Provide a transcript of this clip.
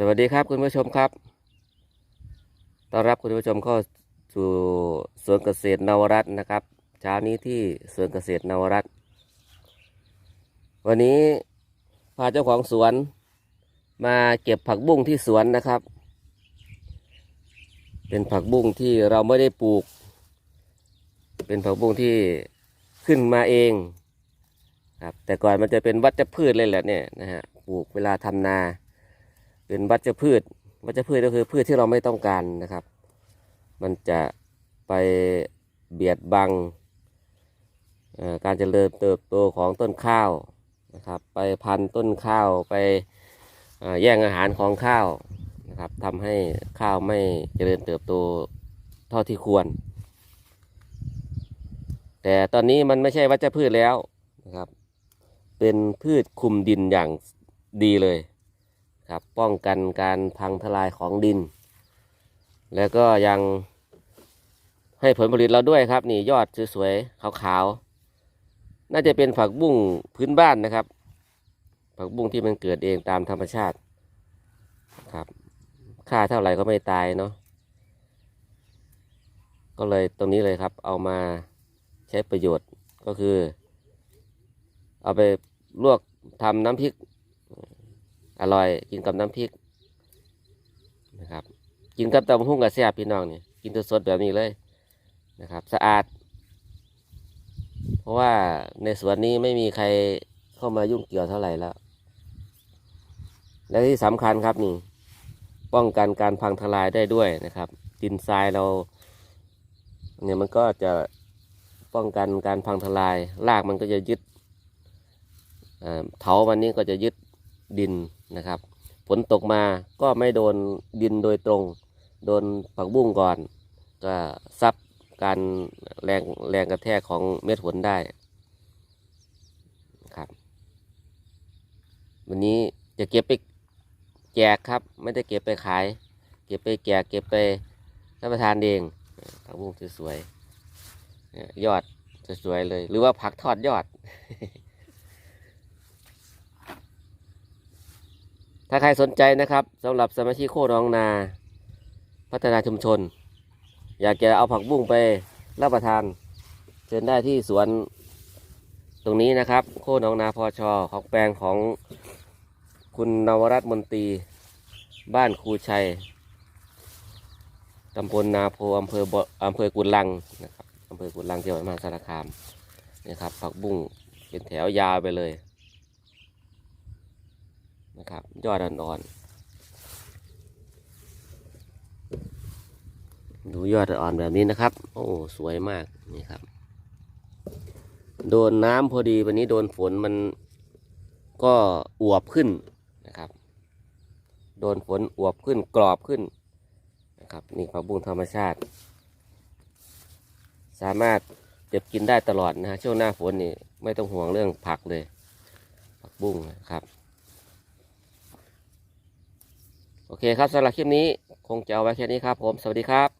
สวัสดีครับคุณผู้ชมครับต้อนรับคุณผู้ชมเข้าสู่สวนเกษตรนวรัตน์นะครับ เช้านี้ที่สวนเกษตรนวรัตน์วันนี้พาเจ้าของสวนมาเก็บผักบุ้งที่สวนนะครับ เป็นผักบุ้งที่เราไม่ได้ปลูก เป็นผักบุ้งที่ขึ้นมาเองครับแต่ก่อนมันจะเป็นวัชพืชเลยแหละเนี่ยนะฮะปลูกเวลาทำนา เป็นวัชพืช วัชพืชก็คือพืชที่เราไม่ต้องการนะครับ มันจะไปเบียดบังการเจริญเติบโตของต้นข้าวนะครับ ไปพันต้นข้าวไปแย่งอาหารของข้าวนะครับทำให้ข้าวไม่เจริญเติบโตเท่าที่ควร แต่ตอนนี้มันไม่ใช่วัชพืชแล้วนะครับ เป็นพืชคุมดินอย่างดีเลย ครับป้องกันการพังทลายของดิน แล้วก็ยังให้ผลผลิตเราด้วยครับ นี่ยอดสวยๆขาวๆน่าจะเป็นผักบุ้งพื้นบ้านนะครับ ผักบุ้งที่มันเกิดเองตามธรรมชาติครับ ค่าเท่าไหร่ก็ไม่ตายเนาะก็เลยตรงนี้เลยครับ เอามาใช้ประโยชน์ก็คือ เอาไปลวกทำน้ำพริก อร่อยกินกับน้ำพริกนะครับ กินกับตำหุ้งกับแซ่บพี่น้องนี่กินสดๆแบบนี้เลยนะครับ สะอาด เพราะว่าในสวนนี้ไม่มีใครเข้ามายุ่งเกี่ยวเท่าไหร่แล้ว และที่สำคัญครับนี่ ป้องกันการพังทลายได้ด้วยนะครับ ดินทรายเราเนี่ยมันก็จะป้องกันการพังทลายรากมันก็จะยึดเอ่อเถาวันนี้ก็จะยึดดิน นะครับฝนตกมาก็ไม่โดนดินโดยตรง โดนผักบุ้งก่อน ก็ซับการแรงแรงกระแทกของเม็ดฝนได้ครับ วันนี้จะเก็บไปแจกครับ ไม่ได้เก็บไปขาย เก็บไปแจกเก็บไปรับประทานเองผักบุ้งสวยๆยอดสวยๆเลย หรือว่าผักทอดยอด ถ้าใครสนใจนะครับสำหรับสมาชิกโคน้องนา พัฒนาชุมชน อยากจะเอาผักบุ้งไปรับประทาน เชิญได้ที่สวนตรงนี้นะครับ โคน้องนาพอชอของแปลงของคุณนวรัตน์มนตรี บ้านครูชัยตำบลนาโพอำเภออำเภอกุนลังนะครับอำเภอกุนลังจังหวัดมหาสารคามนี่ครับผักบุ้งเป็นแถวยาวไปเลย นะครับยอดอ่อนๆดูยอดอ่อนแบบนี้นะครับ โอ้สวยมากนี่ครับ โดนน้ำพอดีวันนี้โดนฝนมันก็อวบขึ้นนะครับ โดนฝนอวบขึ้นกรอบขึ้นนะครับนี่ผักบุ้งธรรมชาติ สามารถเก็บกินได้ตลอดนะฮะช่วงหน้าฝนนี่ไม่ต้องห่วงเรื่องผักเลย ผักบุ้งนะครับ โอเคครับสำหรับคลิปนี้คงจะเอาไว้แค่นี้ครับผม สวัสดีครับ